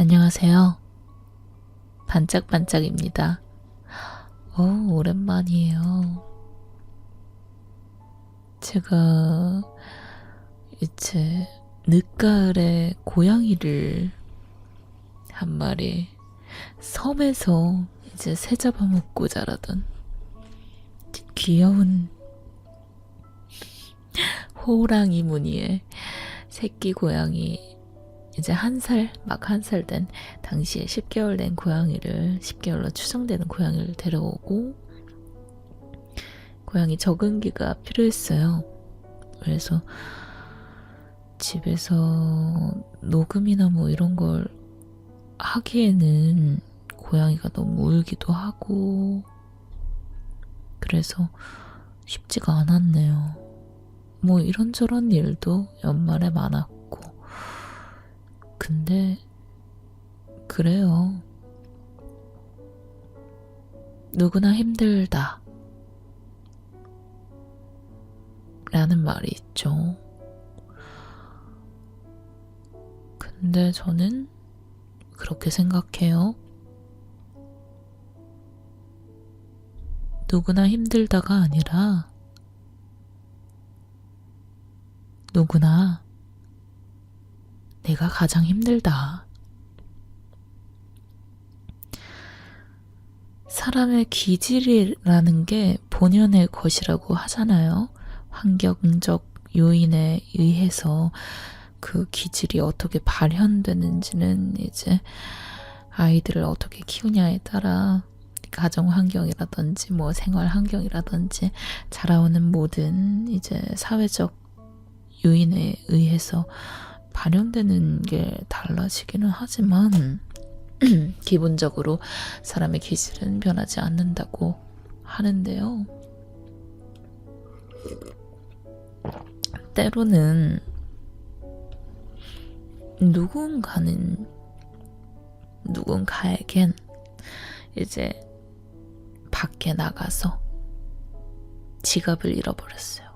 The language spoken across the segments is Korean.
안녕하세요. 반짝반짝입니다. 어, 오랜만이에요. 제가 이제 늦가을에 고양이를 한 마리 섬에서 이제 새 잡아먹고 자라던 귀여운 호랑이 무늬의 새끼 고양이 이제 한 살, 막 한 살 된 당시에 10개월 된 고양이를 10개월로 추정되는 고양이를 데려오고 고양이 적응기가 필요했어요. 그래서 집에서 녹음이나 뭐 이런 걸 하기에는 고양이가 너무 울기도 하고 그래서 쉽지가 않았네요. 뭐 이런저런 일도 연말에 많았고 근데 그래요. 누구나 힘들다. 라는 말이 있죠. 근데 저는 그렇게 생각해요. 누구나 힘들다가 아니라 누구나 내가 가장 힘들다. 사람의 기질이라는 게 본연의 것이라고 하잖아요. 환경적 요인에 의해서 그 기질이 어떻게 발현되는지는 이제 아이들을 어떻게 키우냐에 따라 가정 환경이라든지 뭐 생활 환경이라든지 자라오는 모든 이제 사회적 요인에 의해서 발현되는 게 달라지기는 하지만 기본적으로 사람의 기질은 변하지 않는다고 하는데요. 때로는 누군가는 누군가에겐 이제 밖에 나가서 지갑을 잃어버렸어요.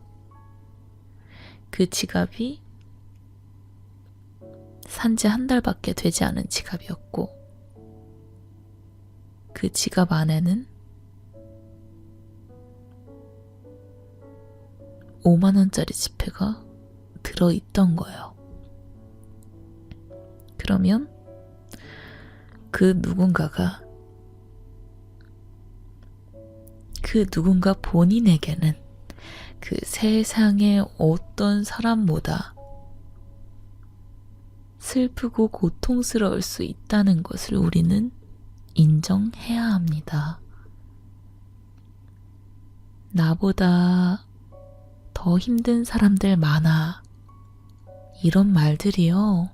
그 지갑이 산지 한 달밖에 되지 않은 지갑이었고, 그 지갑 안에는 5만원짜리 지폐가 들어있던 거예요. 그러면 그 누군가가 그 누군가 본인에게는 그 세상의 어떤 사람보다 슬프고 고통스러울 수 있다는 것을 우리는 인정해야 합니다. 나보다 더 힘든 사람들 많아. 이런 말들이요.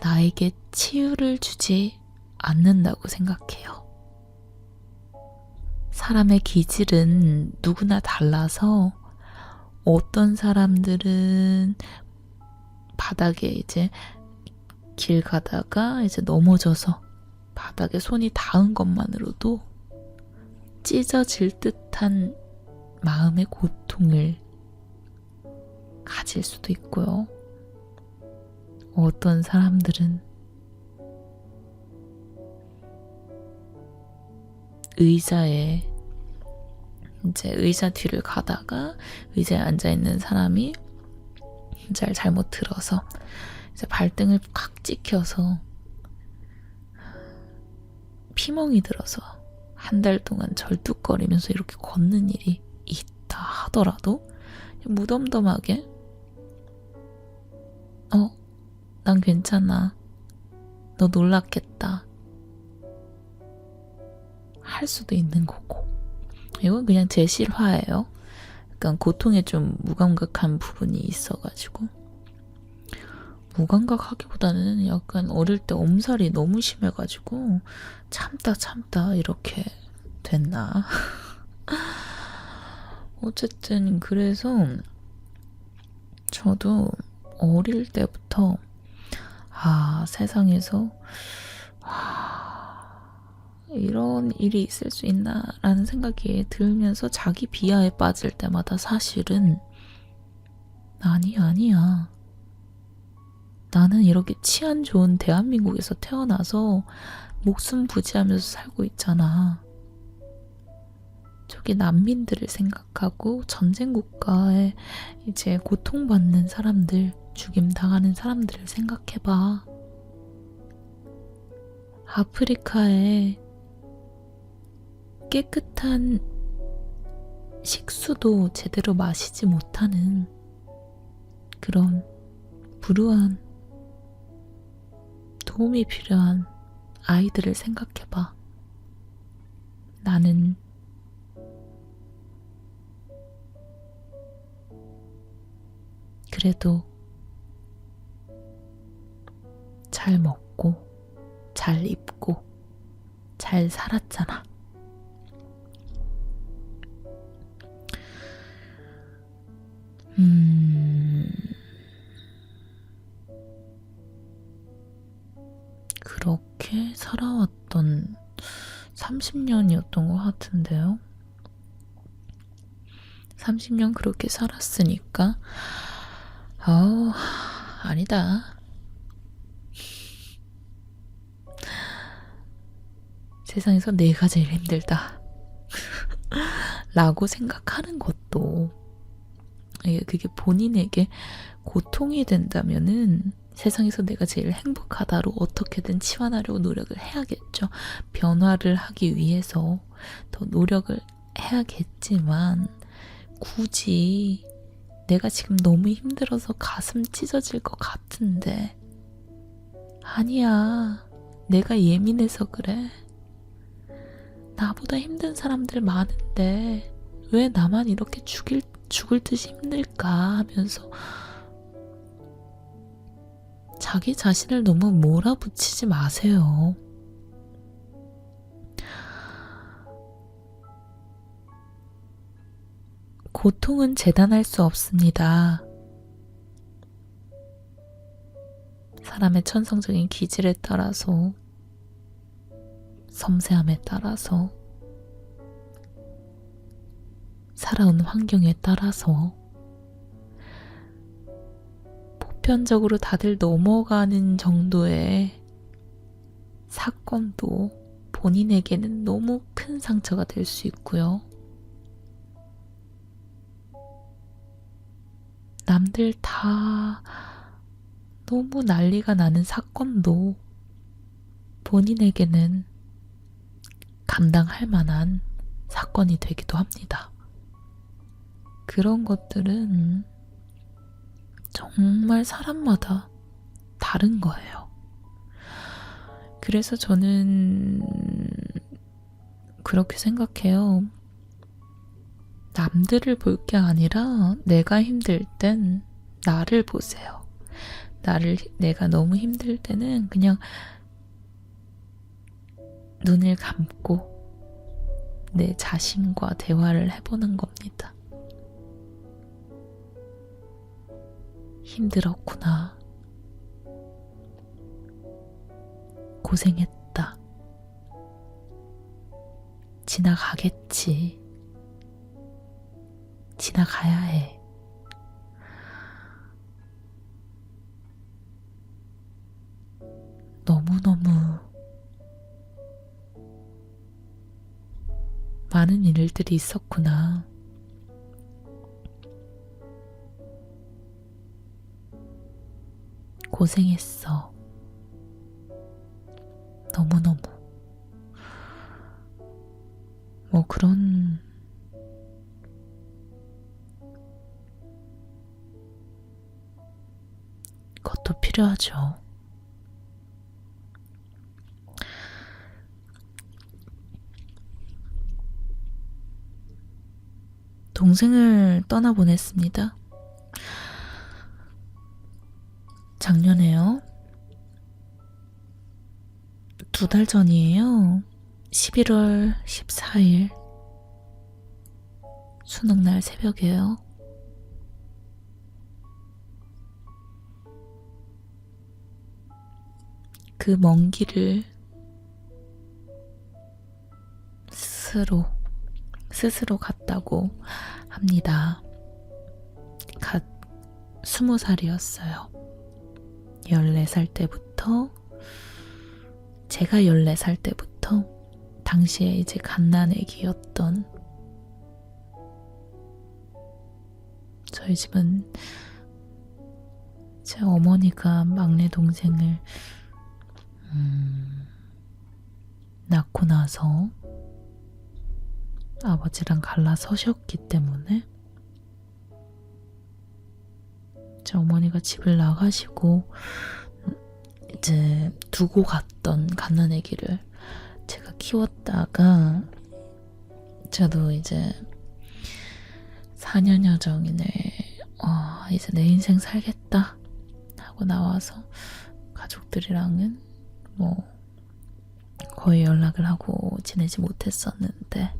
나에게 치유를 주지 않는다고 생각해요. 사람의 기질은 누구나 달라서 어떤 사람들은 바닥에 이제 길 가다가 이제 넘어져서 바닥에 손이 닿은 것만으로도 찢어질 듯한 마음의 고통을 가질 수도 있고요. 어떤 사람들은 의자에 이제 의자 뒤를 가다가 의자에 앉아 있는 사람이 의자를 잘못 들어서 이제 발등을 꽉 찍혀서 피멍이 들어서 한 달 동안 절뚝거리면서 이렇게 걷는 일이 있다 하더라도 무덤덤하게 어, 난 괜찮아. 너 놀랐겠다. 할 수도 있는 거고. 이건 그냥 제 실화예요. 약간 고통에 좀 무감각한 부분이 있어가지고. 무감각하기보다는 약간 어릴 때 엄살이 너무 심해가지고 참다 참다 이렇게 됐나. 어쨌든 그래서 저도 어릴 때부터 아 세상에서 아, 이런 일이 있을 수 있나라는 생각이 들면서 자기 비하에 빠질 때마다 사실은 아니 아니야 나는 이렇게 치안 좋은 대한민국에서 태어나서 목숨 부지하면서 살고 있잖아. 저기 난민들을 생각하고 전쟁 국가에 이제 고통받는 사람들, 죽임 당하는 사람들을 생각해봐. 아프리카에 깨끗한 식수도 제대로 마시지 못하는 그런 불우한 도움이 필요한 아이들을 생각해봐. 나는 그래도 잘 먹고 잘 입고 잘 살았잖아. 음, 그렇게 살아왔던 30년이었던 것 같은데요. 30년 그렇게 살았으니까, 어, 아니다. 세상에서 내가 제일 힘들다. 라고 생각하는 것도, 그게 본인에게 고통이 된다면은 세상에서 내가 제일 행복하다로 어떻게든 치환하려고 노력을 해야겠죠. 변화를 하기 위해서 더 노력을 해야겠지만, 굳이 내가 지금 너무 힘들어서 가슴 찢어질 것 같은데. 아니야. 내가 예민해서 그래. 나보다 힘든 사람들 많은데 왜 나만 이렇게 죽일, 죽을 듯이 힘들까 하면서 자기 자신을 너무 몰아붙이지 마세요. 고통은 재단할 수 없습니다. 사람의 천성적인 기질에 따라서, 섬세함에 따라서, 살아온 환경에 따라서, 보편적으로 다들 넘어가는 정도의 사건도 본인에게는 너무 큰 상처가 될 수 있고요. 남들 다 너무 난리가 나는 사건도 본인에게는 감당할 만한 사건이 되기도 합니다. 그런 것들은 정말 사람마다 다른 거예요. 그래서 저는 그렇게 생각해요. 남들을 볼 게 아니라 내가 힘들 땐 나를 보세요. 나를 내가 너무 힘들 때는 그냥 눈을 감고 내 자신과 대화를 해보는 겁니다. 힘들었구나. 고생했다. 지나가겠지. 지나가야 해. 너무너무 많은 일들이 있었구나. 고생했어. 너무너무. 뭐 그런 것도 필요하죠. 동생을 떠나보냈습니다. 작년에요. 두 달 전이에요. 11월 14일. 수능날 새벽에요. 그 먼 길을 스스로, 스스로 갔다고 합니다. 갓 스무 살이었어요. 14살 때부터 제가 14살 때부터 당시에 이제 갓난애기였던 저희 집은 제 어머니가 막내 동생을 음, 낳고 나서 아버지랑 갈라서셨기 때문에 제 어머니가 집을 나가시고 이제 두고 갔던 갓난아기를 제가 키웠다가 저도 이제 4년여 전에 어, 이제 내 인생 살겠다 하고 나와서 가족들이랑은 뭐 거의 연락을 하고 지내지 못했었는데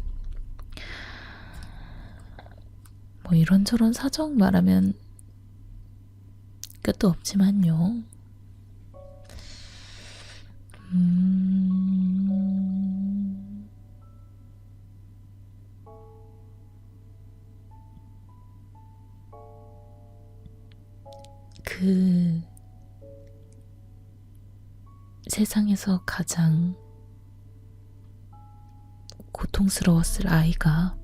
뭐 이런저런 사정 말하면 끝도 없지만요. 음... 그 세상에서 가장 고통스러웠을 아이가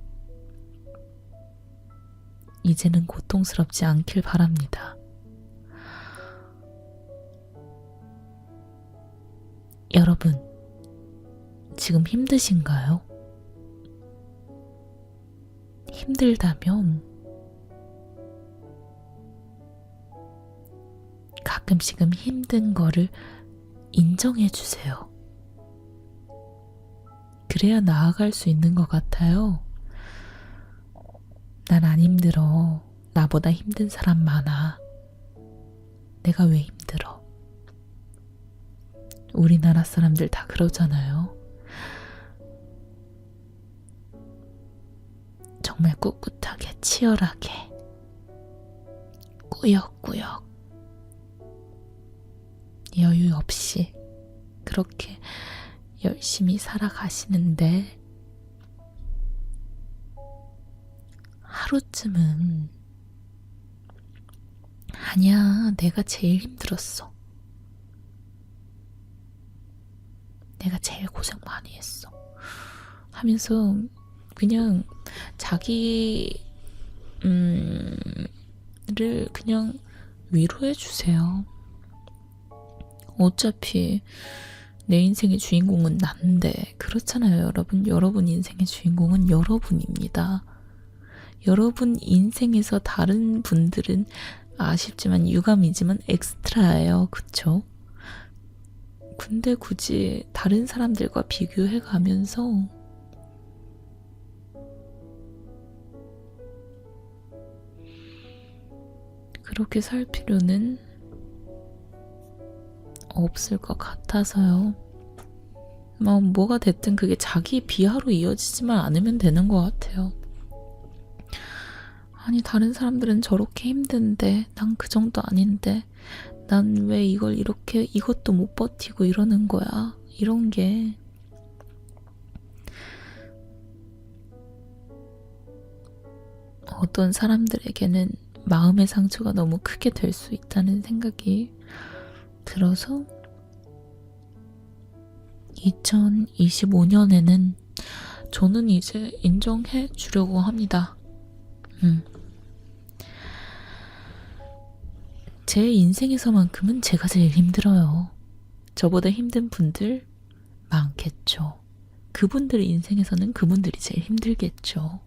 이제는 고통스럽지 않길 바랍니다. 여러분, 지금 힘드신가요? 힘들다면 가끔씩은 힘든 거를 인정해 주세요. 그래야 나아갈 수 있는 것 같아요. 난 안 힘들어. 나보다 힘든 사람 많아. 내가 왜 힘들어? 우리나라 사람들 다 그러잖아요. 정말 꿋꿋하게, 치열하게, 꾸역꾸역, 여유 없이 그렇게 열심히 살아가시는데, 하루쯤은, 아니야, 내가 제일 힘들었어. 내가 제일 고생 많이 했어. 하면서 그냥 자기 음를 그냥 위로해 주세요. 어차피 내 인생의 주인공은 난데 그렇잖아요, 여러분. 여러분 인생의 주인공은 여러분입니다. 여러분 인생에서 다른 분들은 아쉽지만 유감이지만 엑스트라예요. 그쵸? 근데 굳이 다른 사람들과 비교해 가면서 그렇게 살 필요는 없을 것 같아서요. 뭐, 뭐가 됐든 그게 자기 비하로 이어지지만 않으면 되는 것 같아요. 아니, 다른 사람들은 저렇게 힘든데, 난 그 정도 아닌데, 난 왜 이걸 이렇게 이것도 못 버티고 이러는 거야. 이런 게 어떤 사람들에게는 마음의 상처가 너무 크게 될 수 있다는 생각이 들어서 2025년에는 저는 이제 인정해 주려고 합니다. 음. 제 인생에서만큼은 제가 제일 힘들어요. 저보다 힘든 분들 많겠죠. 그분들 인생에서는 그분들이 제일 힘들겠죠.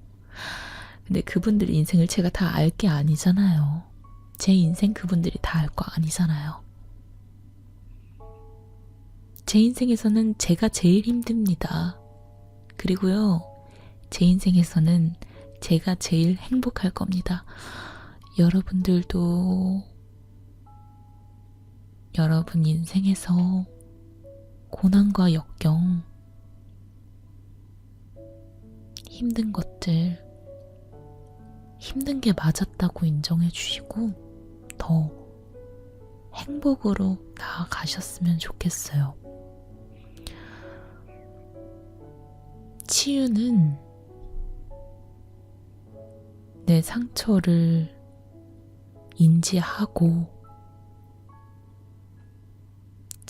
근데 그분들 인생을 제가 다 알 게 아니잖아요. 제 인생 그분들이 다 알 거 아니잖아요. 제 인생에서는 제가 제일 힘듭니다. 그리고요, 제 인생에서는 제가 제일 행복할 겁니다. 여러분들도 여러분 인생에서 고난과 역경, 힘든 것들, 힘든 게 맞았다고 인정해 주시고, 더 행복으로 나아가셨으면 좋겠어요. 치유는 내 상처를 인지하고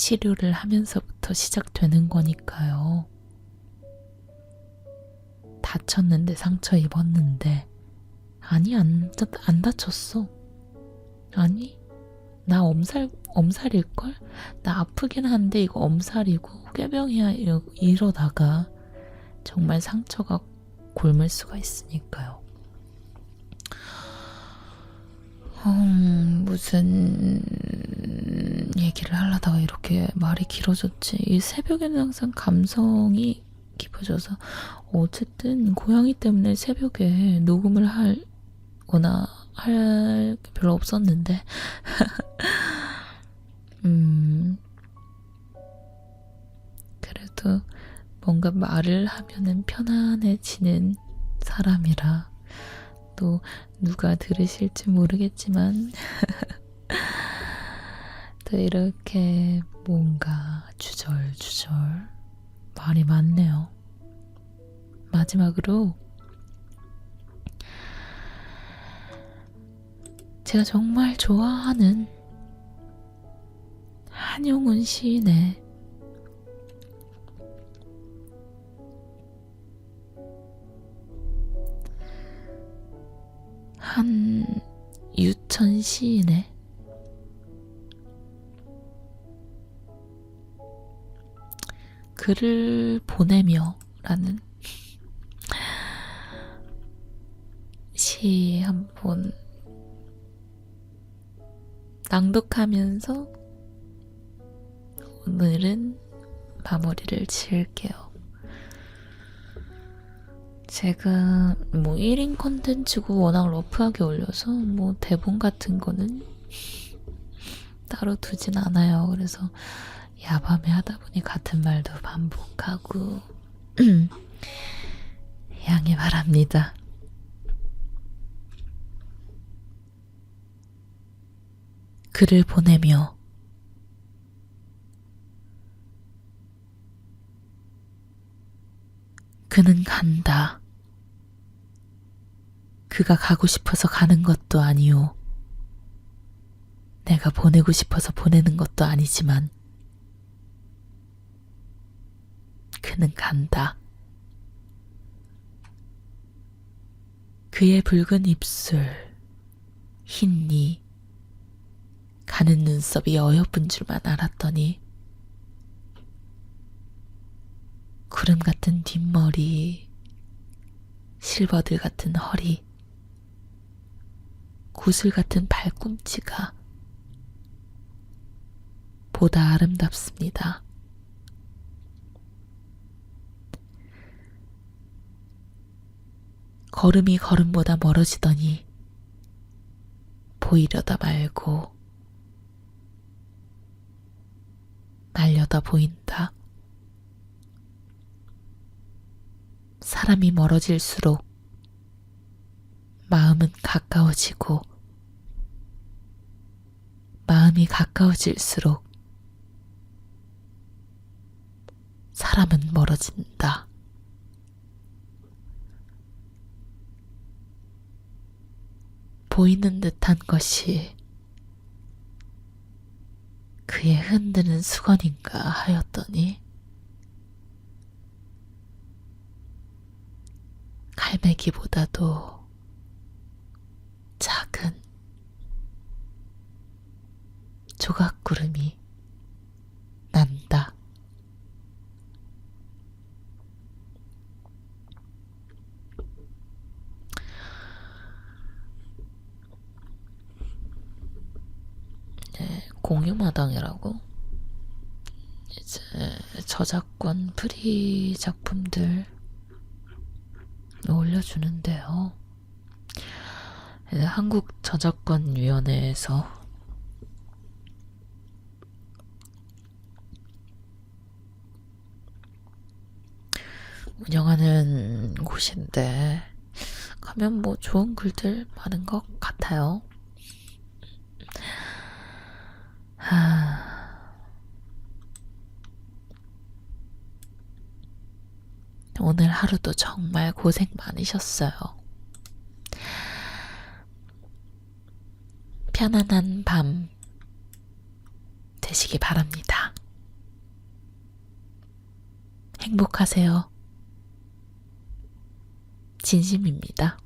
치료를 하면서부터 시작되는 거니까요. 다쳤는데 상처 입었는데 아니 안, 다- 안 다쳤어. 아니 나 엄살 엄살일걸? 나 아프긴 한데 이거 엄살이고 꾀병이야 이러, 이러다가 정말 상처가 곪을 수가 있으니까요. 음, 무슨 얘기를 하려다가 이렇게 말이 길어졌지. 이 새벽에는 항상 감성이 깊어져서 어쨌든 고양이 때문에 새벽에 녹음을 할거나 할 게 별로 없었는데 음 그래도 뭔가 말을 하면은 편안해지는 사람이라 또 누가 들으실지 모르겠지만 또 이렇게 뭔가 주절주절 말이 많네요. 마지막으로 제가 정말 좋아하는 한용운 시인의 한 유천 시인의 글을 보내며 라는 시 한번 낭독하면서 오늘은 마무리를 지을게요. 제가 뭐 1인 컨텐츠고 워낙 러프하게 올려서 뭐 대본 같은 거는 따로 두진 않아요. 그래서 야밤에 하다 보니 같은 말도 반복하고 양해 바랍니다. 글을 보내며 그는 간다. 그가 가고 싶어서 가는 것도 아니오. 내가 보내고 싶어서 보내는 것도 아니지만 그는 간다. 그의 붉은 입술, 흰 니, 가는 눈썹이 어여쁜 줄만 알았더니 구름 같은 뒷머리, 실버들 같은 허리, 구슬 같은 발꿈치가 보다 아름답습니다. 걸음이 걸음보다 멀어지더니 보이려다 말고 날려다 보인다. 사람이 멀어질수록 마음은 가까워지고 마음이 가까워질수록 사람은 멀어진다. 보이는 듯한 것이 그의 흔드는 수건인가 하였더니 갈매기보다도 작은 조각구름이 난다. 네, 공유마당이라고 이제 저작권 프리 작품들 올려주는데요. 한국 저작권위원회에서 운영하는 곳인데 가면 뭐 좋은 글들 많은 것 같아요. 하... 오늘 하루도 정말 고생 많으셨어요. 편안한 밤 되시기 바랍니다. 행복하세요. 진심입니다.